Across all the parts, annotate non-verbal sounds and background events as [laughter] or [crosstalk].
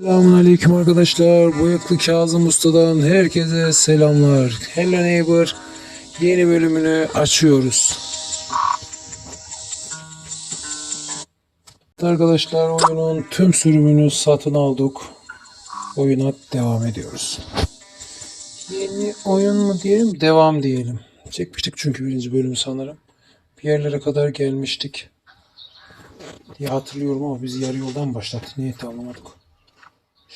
Selamun Aleyküm arkadaşlar. Bıyıklı Kazım Usta'dan herkese selamlar. Hello Neighbor yeni bölümünü açıyoruz. Arkadaşlar oyunun tüm sürümünü satın aldık. Oyuna devam ediyoruz. Yeni oyun mu diyelim, devam diyelim. Çekmiştik çünkü birinci bölümü sanırım. Bir yerlere kadar gelmiştik diye hatırlıyorum ama biz yarı yoldan başlattık. Niye anlamadık.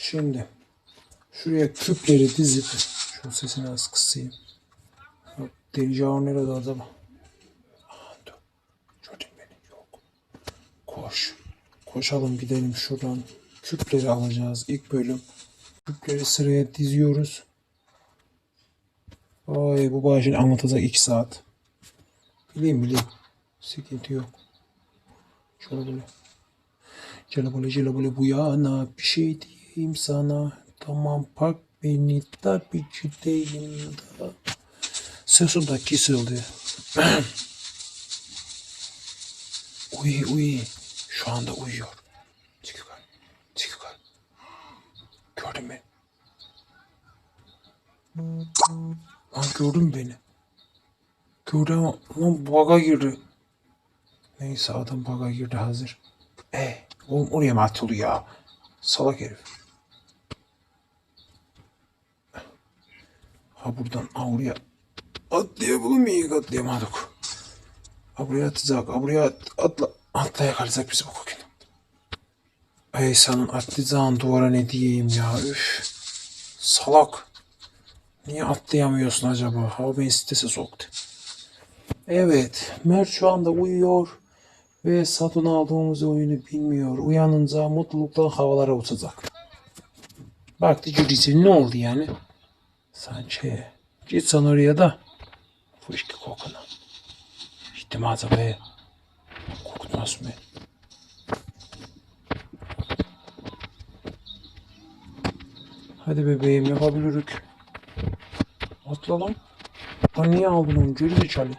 Şimdi şuraya küpleri dizip şu sesini az kısayım. Yok, Deli Jao nerede acaba? Gördün beni. Yok. Koş. Koşalım gidelim şuradan. Küpleri alacağız. İlk bölüm. Küpleri sıraya diziyoruz. Ay bu bana şimdi anlatacak 2 saat. Bileyim bileyim. Sıkıntı yok. Şöyle böyle. Cele böyle bu yana bir şey diyeyim sana. Tamam park beni tabii ki değilim da. Sesim de kesildi. [clears throat] uyu uyu. Şu anda uyuyor. Çık yukarı. Çık yukarı. Gördün beni. Lan gördün beni. Gördü ama lan baga girdi. Neyse adam baga girdi hazır. E, oğlum oraya mı atıldı ya? Salak herif. Ha buradan ha oraya atlayabilir miyiz? Atlayamadık. Ha buraya atacak. Ha buraya at, atla. Atlaya kalacak bizi bu kokin. Ey senin atlayacağın duvara ne diyeyim ya. Üf. Salak. Niye atlayamıyorsun acaba? Ha beni strese soktu. Evet. Mert şu anda uyuyor ve satın aldığımız oyunu bilmiyor. Uyanınca mutluluktan havalara uçacak. Baktı cücisi ne oldu yani? Sanki git sen oraya da fışkı kokuna. İhtimal be. Kokutmaz mı? Hadi bebeğim yapabiliriz. Atla lan. Lan niye aldın onu? Geri zekalı.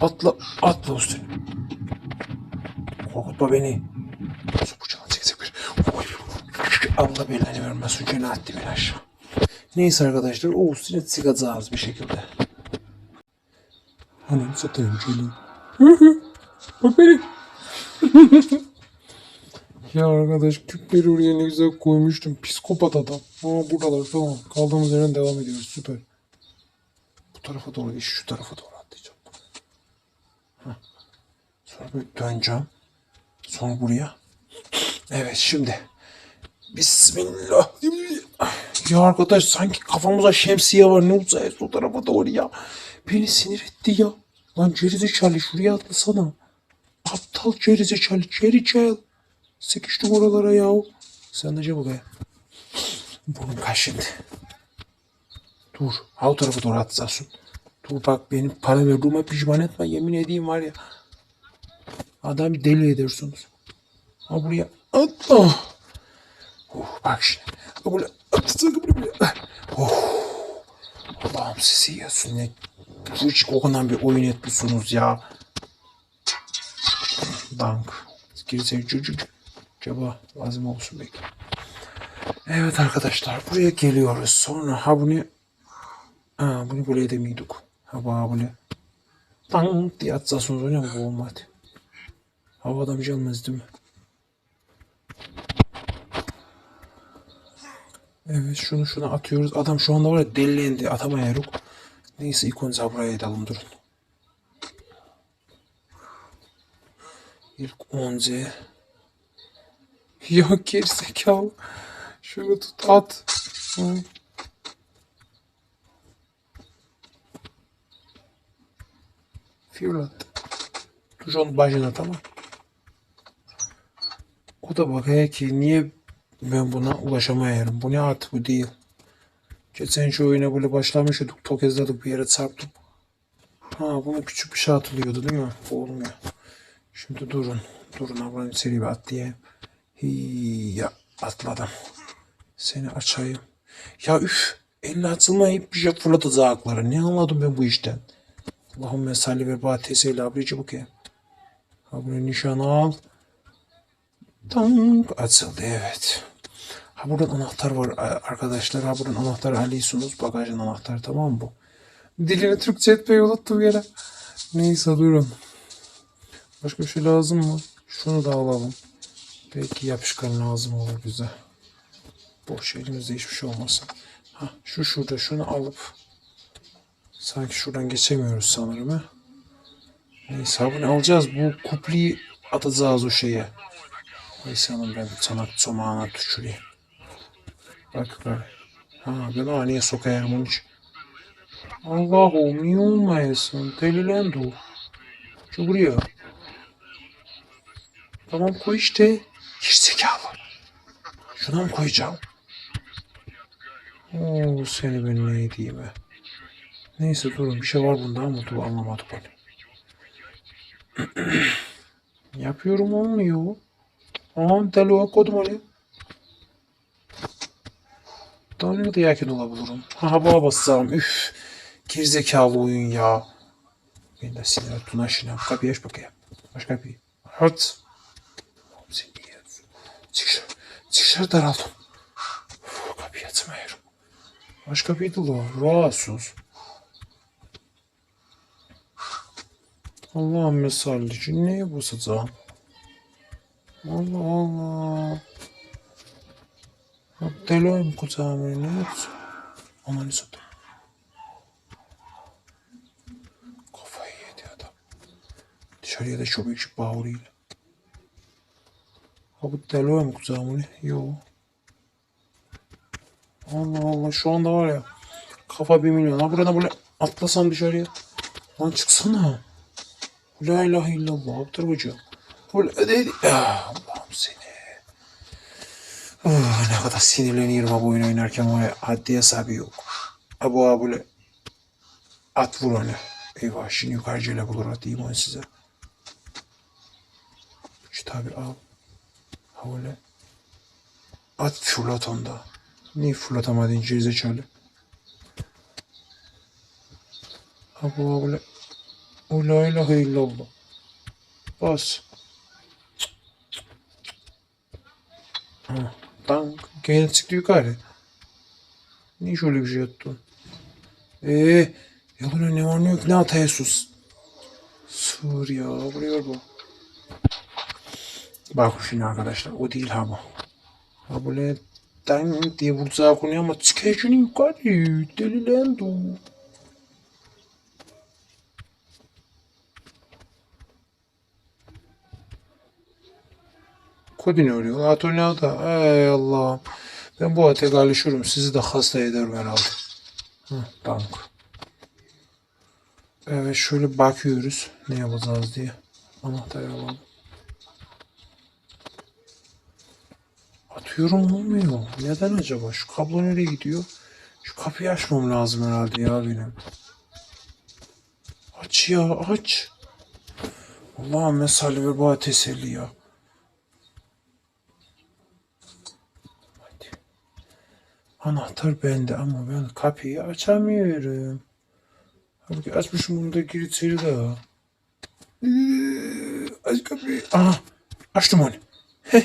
Atla, atla üstüne. Korkutma beni. Nasıl bıçağını çekecek bir. Oy. Allah belanı vermesin. Günah beni aşağı. Neyse arkadaşlar o üstüne çıkacağız bir şekilde. Hani satayım gelin. Bak beni. [laughs] ya arkadaş küpleri oraya ne güzel koymuştum. Psikopat adam. Ama buradalar tamam. Kaldığımız yerden devam ediyoruz. Süper. Bu tarafa doğru değil şu tarafa doğru atlayacağım. Sonra böyle döneceğim. Sonra buraya. Evet şimdi. Bismillah. Ya arkadaş sanki kafamıza şemsiye var. Ne uzayız o tarafa doğru ya. Beni sinir etti ya. Lan gerizekalı şuraya atlasana. Aptal gerizekalı geri gel. Sekiştim oralara ya. Sen de cevap be. Burnum kaşındı. Dur. Ha o tarafa doğru atlasın. Dur bak benim para verdiğime pişman etme. Yemin edeyim var ya. Adam deli edersiniz. Ha buraya atla. Oh, bak şimdi. Oh. Allah'ım sizi yesin. Ne hiç kokunan bir oyun etmişsiniz ya. Dank. Girsek çocuk. Acaba lazım olsun belki. Evet arkadaşlar buraya geliyoruz. Sonra ha bunu ha, bunu böyle edemiyorduk. Ha böyle Bang diye atsarsınız öyle mi bu olmadı. Havadan bir şey değil mi? Evet şunu şuna atıyoruz. Adam şu anda var ya delilendi. Atamayaruk. Neyse ikon buraya edelim durun. İlk 10 Z. Ya gerizekalı. Şunu tut at. Hı. Fırlat. Tuş onun başına tamam. O da bakıyor ki niye ben buna ulaşamayarım. Bu ne at bu değil. Geçen şu oyuna böyle başlamıştık. Tokezladık bir yere çarptım. Ha buna küçük bir şey atılıyordu değil mi? Olmuyor. Şimdi durun. Durun ablanın seri bir atlayayım. Hiya atladım. Seni açayım. Ya üf. Elle açılmayıp bir şey fırlatacakları. Ne anladım ben bu işten? Allahümme salli ve bahtiyseyle abrici bu ki. Ha bunu nişan al. Tank açıldı evet. Ha buradan anahtar var a- arkadaşlar. Ha buradan anahtar alıyorsunuz. Bagajın anahtarı tamam bu? Dilini Türkçe etmeyi unuttum yine. Neyse durun. Başka bir şey lazım mı? Şunu da alalım. Belki yapışkan lazım olur bize. Boş elimizde hiçbir şey olmasın. Ha, şu şurada şunu alıp sanki şuradan geçemiyoruz sanırım ha. Neyse bunu alacağız. Bu kupliyi atacağız o şeye. Neyse hanım ben sana çomağına tüküreyim. Bak bak. Ha ben haneye sokayım onun için. Allah'ım niye olmayasın? Delilendi o. Şu buraya. Tamam koy işte. Gerizekalı. Şuna mı koyacağım? Oo seni ben ne diyeyim ha. Neyse durun bir şey var bunda ama dur anlamadık ben. [clears throat] Yapıyorum olmuyor. Aa deli o kodum oraya. Daha ne kadar yakın olabilirim. Ha hava basacağım. Üf. Gerizekalı oyun ya. Ben de sinir tuna şina. Kapıyı aç bakayım. Aç kapıyı. Aç. Sen niye? Çık dışarı. Çık dışarı daraldım. Uf, kapıyı açmıyorum. Aç kapıyı da la. Rahatsız. Allah'ım mesallici. Neye basacağım? Allah Allah. Ya Deloyum kucağıma ne yapsın? Ananı satayım. Kafayı yedi adam. Dışarıya da çok büyük bağırıyla. Ha bu Deloyum kucağıma ne? Yo. Allah Allah şu anda var ya. Kafa bir milyon. Ha buradan böyle atlasam dışarıya. Lan çıksana. La ilahe illallah. Abdur hocam. Böyle ödeydi. Ah, Allah'ım seni. Oh, ne kadar sinirleniyorum bu oyun oynarken var ya haddi hesabı yok. Abu abule at vur onu. Eyvah şimdi yukarıcıyla bulur atayım onu size. Kitabı al. Ha öyle. At fırlat onda. Niye fırlatamadın gerizekalı? Abu abule. O la ilahe illallah. Bas. Dank. Gene çıktı yukarı. Niye şöyle bir şey yaptın? Eee yoluna ne var ne yok ne ataya sus. Sığır ya vuruyor bu. Bak şimdi arkadaşlar o değil ha bu. Ha böyle dank diye vuracağı konuya ama çıkıyor şunu yukarı. Delilendi Kodini örüyor. Atölye da. Ey Allah'ım. Ben bu ate alışırım. Sizi de hasta ederim herhalde. Hı, tamam. Evet şöyle bakıyoruz. Ne yapacağız diye. Anahtarı alalım. Atıyorum olmuyor. Neden acaba? Şu kablo nereye gidiyor? Şu kapıyı açmam lazım herhalde ya benim. Aç ya aç. Allah'ım mesali ver bana teselli ya. Anahtar bende ama ben kapıyı açamıyorum. Halbuki açmışım bunu da gir içeri de. Ee, Aç kapıyı. Aha. Açtım onu. [laughs]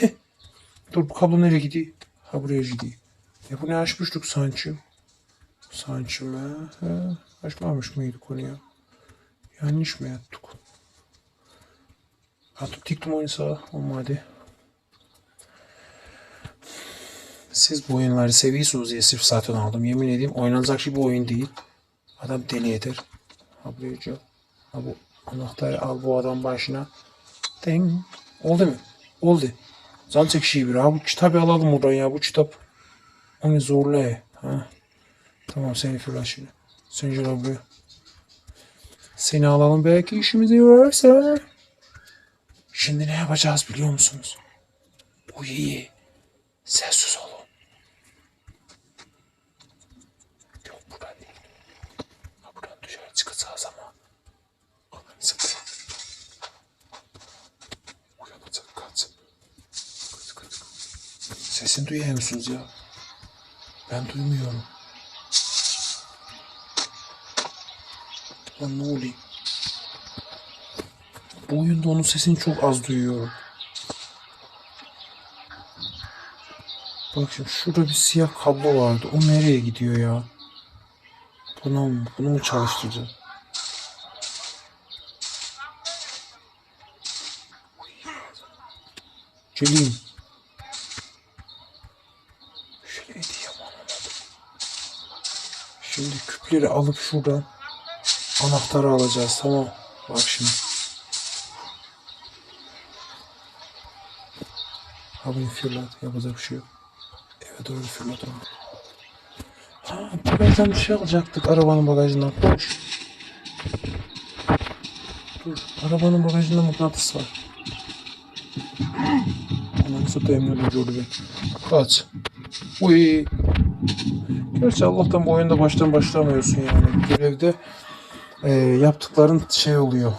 Dur bu kablo nereye gidiyor? Ha buraya gidiyor. E bu ne açmıştık sanki? Sanki mi? He, açmamış mıydık onu ya? Yanlış mı yaptık? Atıp diktim oyunu sağa. Olmadı. Siz bu oyunları seviyorsunuz diye sırf zaten aldım. Yemin edeyim oynanacak şey oyun değil. Adam deli eder. Bu anahtarı al bu adam başına. Ding. Oldu mu? Oldu. Can çekişi bir. Ha bu kitabı alalım buradan ya. Bu kitap. Onu zorla. ye. Ha. Tamam seni fırlaşını. Sen gel buraya. Seni alalım belki işimize yararsa. Şimdi ne yapacağız biliyor musunuz? İyi. Sessiz olun. Yok buradan değil. Ha, buradan dışarı çıkacağız ama. Ananı satayım. Uyanacak kaç. Kaç kaç kaç. Sesini duyuyor musunuz ya? Ben duymuyorum. Lan ne oluyor? Bu oyunda onun sesini çok az duyuyorum. Bak şimdi şurada bir siyah kablo vardı. O nereye gidiyor ya? Bunu mu, bunu mu çalıştıracağız? Celil. Küpleri alıp şuradan anahtarı alacağız tamam. Bak şimdi. Abi fırlat yapacak bir şey yok. Eve doğru fırlat onu. Ha bagajdan bir şey alacaktık arabanın bagajından koş. Dur arabanın bagajında mıknatıs var. Ananı satayım ne ben. Kaç. Uy. Gerçi Allah'tan bu oyunda baştan başlamıyorsun yani. Görevde e, yaptıkların şey oluyor.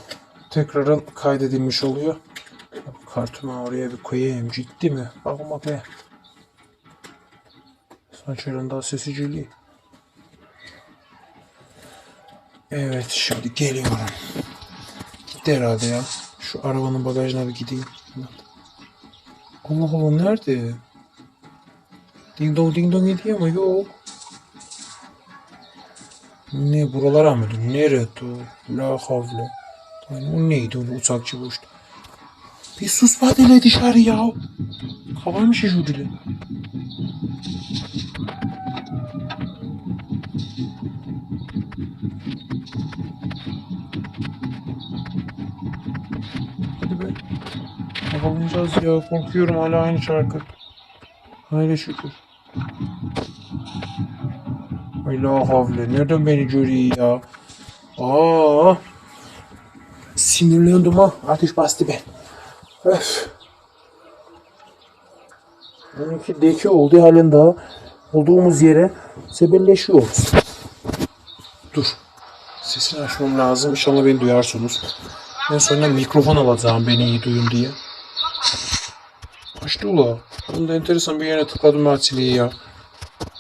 Tekrardan kaydedilmiş oluyor. Kartımı oraya bir koyayım. Ciddi mi? Bakın bakayım. Saçların daha sesiciliği. Evet şimdi geliyorum. Gitti herhalde ya. Şu arabanın bagajına bir gideyim. Allah Allah nerede? Ding dong ding dong ediyor ama yok. Ne buralara mı? Nerede? La havle. O neydi onu uçakçı boştu. Bir sus badele dışarı ya. Hava mı şişiyor dili? Hadi be. Havalanacağız ya. Korkuyorum hala aynı şarkı. Haydi şükür. La havle. Nereden beni görüyor ya? Aa. Sinirlendim ha. Ateş bastı ben. Öf. Benimki deki olduğu halen daha olduğumuz yere sebelleşiyoruz. Dur. Sesini açmam lazım. İnşallah beni duyarsınız. En sonunda mikrofon alacağım beni iyi duyun diye. Açtı ula. Bunda enteresan bir yere tıkladım açılıyı ya.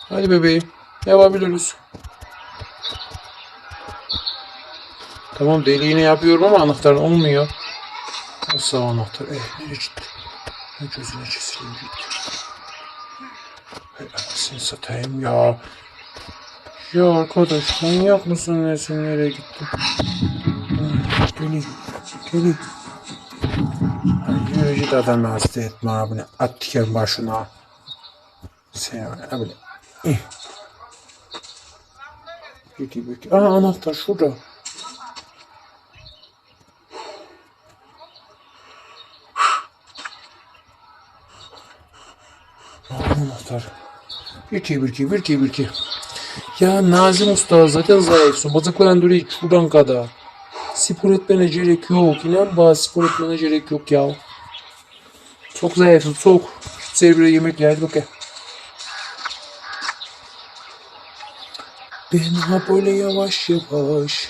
Hadi bebeğim. Yapabiliriz. Tamam deliğini yapıyorum ama anahtar olmuyor. Nasıl anahtar? Eh nereye gitti? Ne gözüne kesileyim gitti. Hey, anasını satayım ya. Ya arkadaş manyak mısın nesin nereye gitti? Geli. Geli. Yürü git adamı hasta etme abine. At diken başına. Sen abine. Eh. Peki peki. Aa anahtar şurada. Anahtar. Bir ki bir ki bir ki bir ki. Ya Nazım Usta zaten zayıfsın. Bacakların duruyor şuradan kadar. Spor etmene gerek yok. İnan bana spor etmene gerek yok ya. Çok zayıfsın çok. Sevgili yemek yerdi bakayım. Ben ha böyle yavaş yavaş.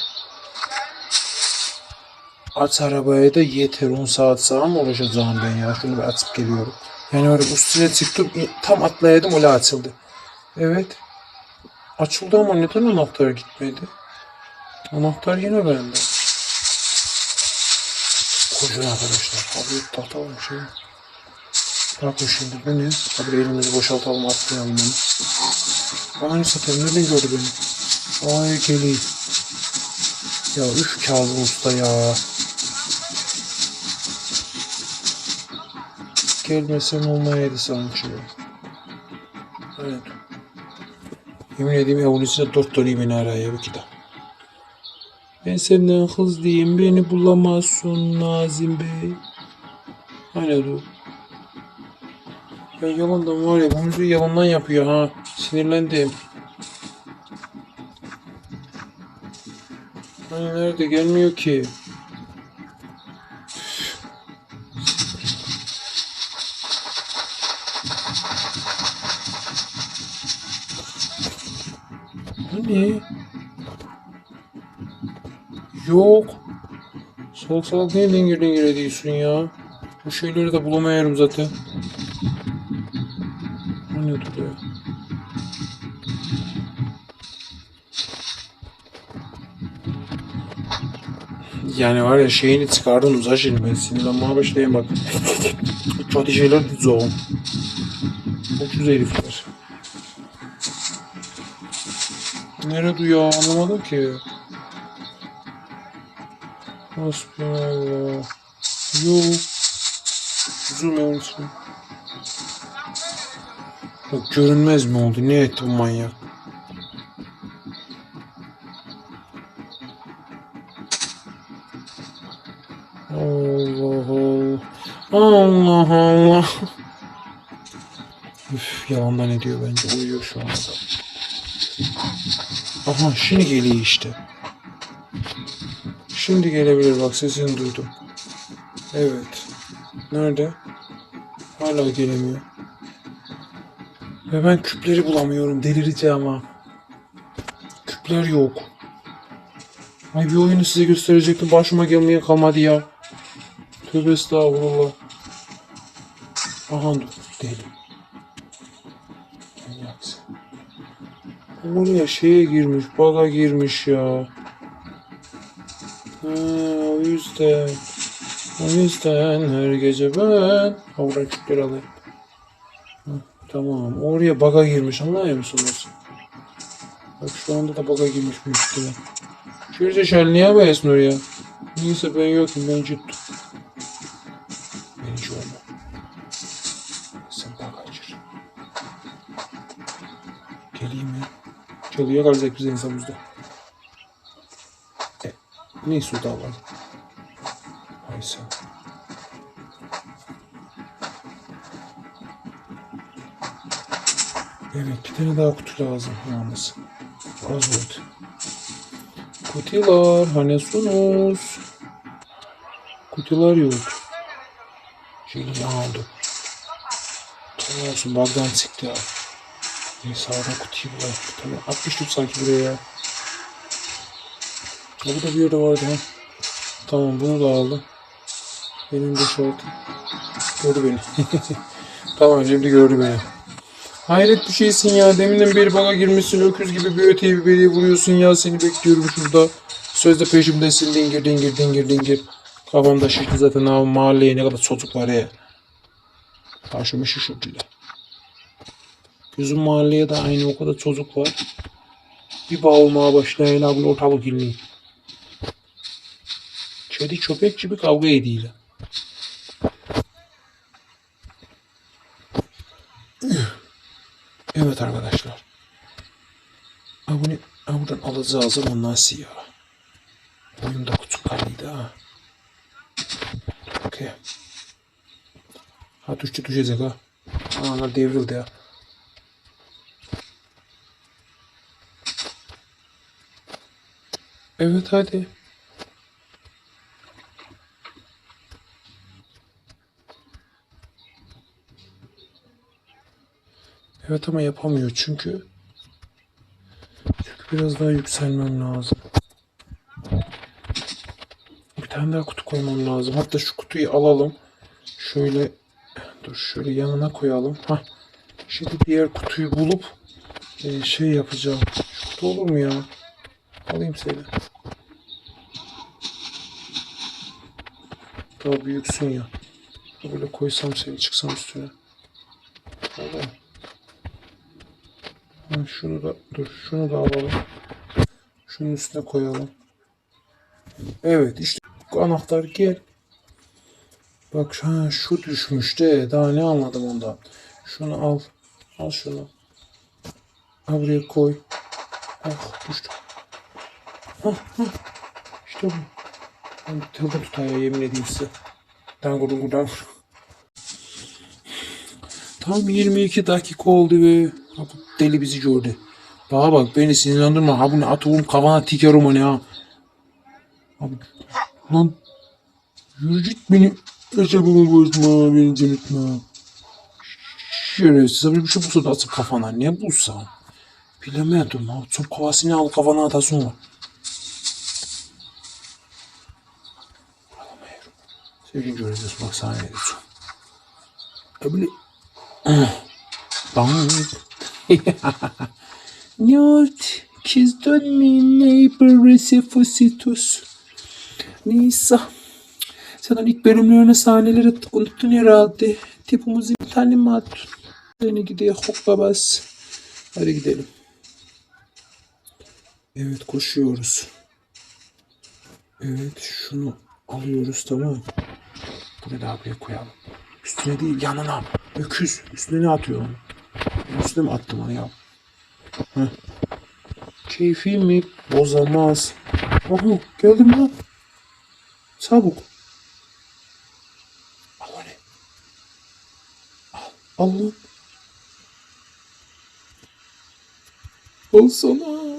Aç arabaya da yeter 10 saat sağ mı uğraşacağım ben ya. Şunu bir açıp geliyorum. Yani öyle üstüne çıktım tam atlayadım öyle açıldı. Evet. Açıldı ama neden anahtar gitmedi? Anahtar yine bende. Koşun arkadaşlar. Abi tahta varmış ya. Şimdi bu ne? Abi elimizi boşaltalım atlayalım onu. Bana ne satayım? Nereden gördü beni? Ay geli. Ya üf Kazım Usta ya. Gelmesen olmayaydı sanki. Evet. Yemin edeyim evin içinde dört tane beni araya bir kitap. Ben senden hız diyeyim beni bulamazsın Nazım Bey. Hani dur. Ya yalandan var ya bu müziği yalandan yapıyor ha. Sinirlendim. Hani nerede gelmiyor ki. Hani? Yok. Salak salak niye dingir dingir ediyorsun ya? Bu şeyleri de bulamıyorum zaten. Hani duruyor? Yani var ya şeyini çıkardın uzak şimdi ben sinirlenmeye başlayayım bak. [laughs] Çok şeyler düzgün. Ucuz herifler. Nerede ya anlamadım ki. Hasbunallah. Yok. Üzülmüyor musun? Yok görünmez mi oldu? Ne etti bu manyak? Allah Allah. Allah Allah. Üf yalandan ediyor bence. Uyuyor şu anda. Aha şimdi geliyor işte. Şimdi gelebilir bak sesini duydum. Evet. Nerede? Hala gelemiyor. Ve ben küpleri bulamıyorum. Delireceğim ha. Küpler yok. Ay bir oyunu size gösterecektim. Başıma gelmeye kalmadı ya. Tövbe estağfurullah. Aha dur. Deli. Oraya şeye girmiş. Baga girmiş ya. Ha, o yüzden. O yüzden her gece ben havra küpleri alayım. Tamam. Oraya baga girmiş. Anlıyor musunuz? Bak şu anda da baga girmiş büyük şal niye yapıyorsun oraya? Neyse ben yokum. Ben ciddim. Beni olma. Sen bagacır. Geleyim mi? Çalıya kalacak bize insanımızda. E, neyse o da alalım. Hay sen. Evet bir tane daha kutu lazım yalnız. Az oldu. Kutular hani sunuz? Kutular yok. Şimdi aldı. Tamam olsun bagdan çıktı ya. Neyse sağdan kutuyu bulalım. Tamam 60 tut sanki buraya ya. Bu da bir yerde vardı ha. Tamam bunu da aldım. Benim boşaltı. Gördü beni. [laughs] tamam şimdi gördü beni. Hayret bir şeysin ya. Deminden beri bana girmişsin. Öküz gibi bir öteyi bir beriye vuruyorsun ya. Seni bekliyorum şurada. Sözde peşimdesin. Dingir dingir dingir dingir. Kafamda şişti zaten. Ha, mahalleye ne kadar çocuk var ya. Karşıma şişirdiler. Bizim mahalleye de aynı o kadar çocuk var. Bir bağırmaya başlayın abla ortalık ilmiyor. Kedi köpek gibi kavga ediyorlar. Evet arkadaşlar. Abone, buradan alacağız ondan siyah. Oyunda kutu kaldıydı ha. Okey. Ha düştü düşecek ha. Ana devrildi ya. Evet hadi. Evet ama yapamıyor çünkü çünkü biraz daha yükselmem lazım. Bir tane daha kutu koymam lazım. Hatta şu kutuyu alalım. Şöyle dur şöyle yanına koyalım. Ha. Şimdi diğer kutuyu bulup e, şey yapacağım. Şu kutu olur mu ya? Alayım seni. Daha büyüksün ya. Böyle koysam seni çıksam üstüne. Olur? Şunu da dur şunu da alalım. Şunun üstüne koyalım. Evet işte anahtar gel. Bak ha, şu düşmüş de daha ne anladım ondan. Şunu al. Al şunu. Ha buraya koy. Ah düştü. Hah hah. İşte bu. Ben tırda tutaya yemin edeyim size. Dangur dangur. Tam 22 dakika oldu ve ha, bu deli bizi gördü. Bana bak beni sinirlendirme. Ha bunu at oğlum kafana tikerim onu ya. Abi, lan yürü git beni hesabımı bozma beni cennetme. Şerefsiz abi bir şey bulsa da atsın kafana. Ne bulsa? Bilemedim ha. Çok kafasını al kafana atasın var. Sevgili göreceğiz bak sana ne diyorsun. Öbürü Not kissed on me neighbor reciprocitus. Neyse. Sen ilk bölümlerine sahneleri unuttun herhalde. Tipimizi bir tane mi attın? Seni gidiyor hoppabas. Hadi gidelim. Evet koşuyoruz. Evet şunu alıyoruz tamam. Bunu da buraya koyalım. Üstüne değil yanına. Öküz. Üstüne ne atıyor onu? Üstüne mi attım onu ya? Heh. Keyfimi bozamaz. Aha geldim lan. Çabuk. Al onu. Al. Al lan. Al sana.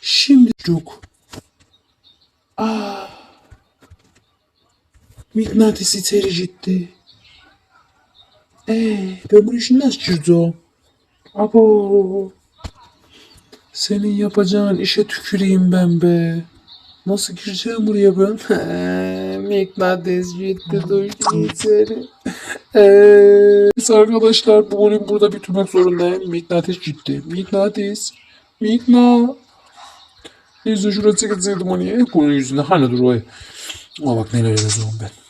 Şimdi çok. Mıknatıs içeri gitti. Ee, ben bunu şimdi nasıl çözeceğim? Abo. Senin yapacağın işe tüküreyim ben be. Nasıl gireceğim buraya ben? [laughs] Mıknatıs gitti duşun içeri. Eee, biz arkadaşlar bu bölüm burada bitirmek zorundayım. Mıknatıs gitti. Mıknatıs. Mıkna. Neyse şuraya çekilseydim onu ya. Bunun yüzünde hani dur o. Ama bak neler yazıyorum ben.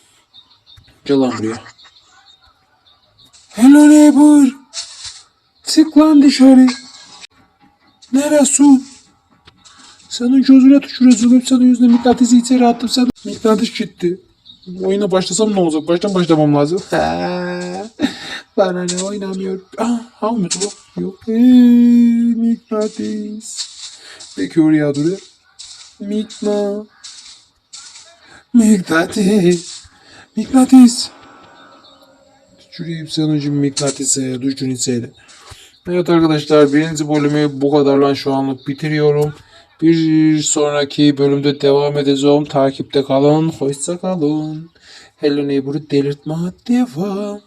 Gel lan. Hello neighbor. Çık lan dışarı. Nere su? Senin gözüne tükürüyorum. Senin yüzüne mıknatısı içeri attım. Sen mıknatıs gitti. Oyuna başlasam ne olacak? Baştan başlamam lazım. Bana ne oynamıyor. Ah, ha mı bu? Yok. Eee, mıknatıs. Peki oraya duruyor. Mikna. Mıknatıs. Mıknatıs. Tüküreyim sen önce mıknatıse. Düşün içeri. Evet arkadaşlar birinci bölümü bu kadarla şu anlık bitiriyorum. Bir sonraki bölümde devam edeceğim. Takipte kalın. Hoşça kalın. Hello Neighbor'ı delirtme devam.